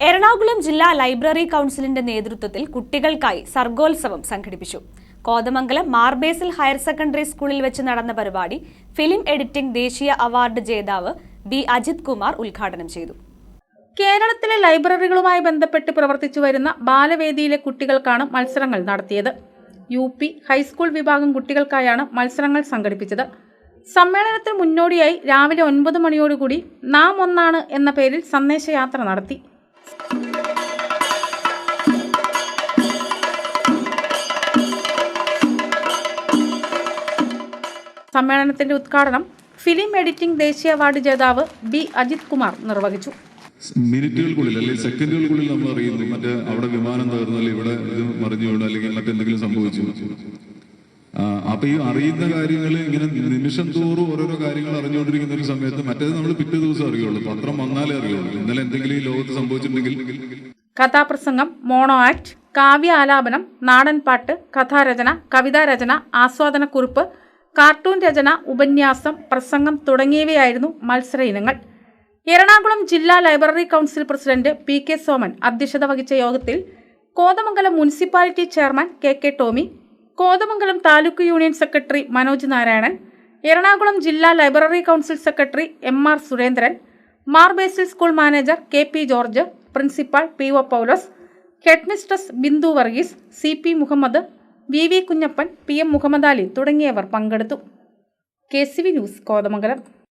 എറണാകുളം ജില്ലാ ലൈബ്രറി കൗൺസിലിന്റെ നേതൃത്വത്തിൽ കുട്ടികൾക്കായി സർഗോത്സവം സംഘടിപ്പിച്ചു. കോതമംഗലം മാർബേസിൽ ഹയർ സെക്കൻഡറി സ്കൂളിൽ വെച്ച് നടന്ന പരിപാടി ഫിലിം എഡിറ്റിംഗ് ദേശീയ അവാർഡ് ജേതാവ് ബി അജിത് കുമാർ ഉദ്ഘാടനം ചെയ്തു. കേരളത്തിലെ ലൈബ്രറികളുമായി ബന്ധപ്പെട്ട് പ്രവർത്തിച്ചു വരുന്ന ബാലവേദിയിലെ കുട്ടികൾക്കാണ് മത്സരങ്ങൾ നടത്തിയത്. യു പി ഹൈസ്കൂൾ വിഭാഗം കുട്ടികൾക്കായാണ് മത്സരങ്ങൾ സംഘടിപ്പിച്ചത്. സമ്മേളനത്തിന് മുന്നോടിയായി രാവിലെ ഒൻപത് മണിയോടുകൂടി നാം ഒന്നാണ് എന്ന പേരിൽ സന്ദേശയാത്ര നടത്തി. സമ്മേളനത്തിന്റെ ഉദ്ഘാടനം ഫിലിം എഡിറ്റിംഗ് ദേശീയ അവാർഡ് ജേതാവ് ബി അജിത് കുമാർ നിർവഹിച്ചു. മിനിറ്റുകൾക്കുള്ളിൽ അല്ലെങ്കിൽ സെക്കൻഡുകൾക്കുള്ളിൽ നമ്മൾ അറിയുന്നു മറ്റേ അവിടെ വിമാനം തകർന്നു അല്ലെങ്കിൽ ഇവിടെ ഇത് മറിഞ്ഞു വീണു അല്ലെങ്കിൽ മറ്റെന്തെങ്കിലും സംഭവിച്ചു. അപ്പൊ ഈ അറിയുന്ന കാര്യങ്ങൾ ഇങ്ങനെ നിമിഷം തോറും ഓരോരോ കാര്യങ്ങൾ അറിഞ്ഞുകൊണ്ടിരിക്കുന്ന ഒരു സമയത്ത് മറ്റേത് നമ്മൾ പിറ്റേ ദിവസം അറിയുള്ളൂ. പത്രം വന്നാലേ അറിയുള്ളൂ. ഇന്നലെ എന്തെങ്കിലും ഈ ലോകത്ത് സംഭവിച്ചിട്ടുണ്ടെങ്കിൽ കഥാപ്രസംഗം മോണോ ആക്ട് കാവ്യ ആലാപനം നാടൻപാട്ട് കഥാരചന കവിതാരചന ആസ്വാദനക്കുറിപ്പ് കാർട്ടൂൺ രചന ഉപന്യാസം പ്രസംഗം തുടങ്ങിയവയായിരുന്നു മത്സര ഇനങ്ങൾ. എറണാകുളം ജില്ലാ library council president P K Soman അധ്യക്ഷത വഹിച്ച യോഗത്തിൽ Kothamangalam municipality chairman K K Tomy Kothamangalam taluk union secretary Manoj Narayanan Ernakulam ജില്ലാ library council secretary M R Surendran Mar Basil school manager K P George principal P O Paulose headmistress Bindu Varghese C P Muhammad V V Kunjappan P M Muhammad Ali തുടങ്ങിയവർ പങ്കെടുത്തു. K C V news Kothamangalam.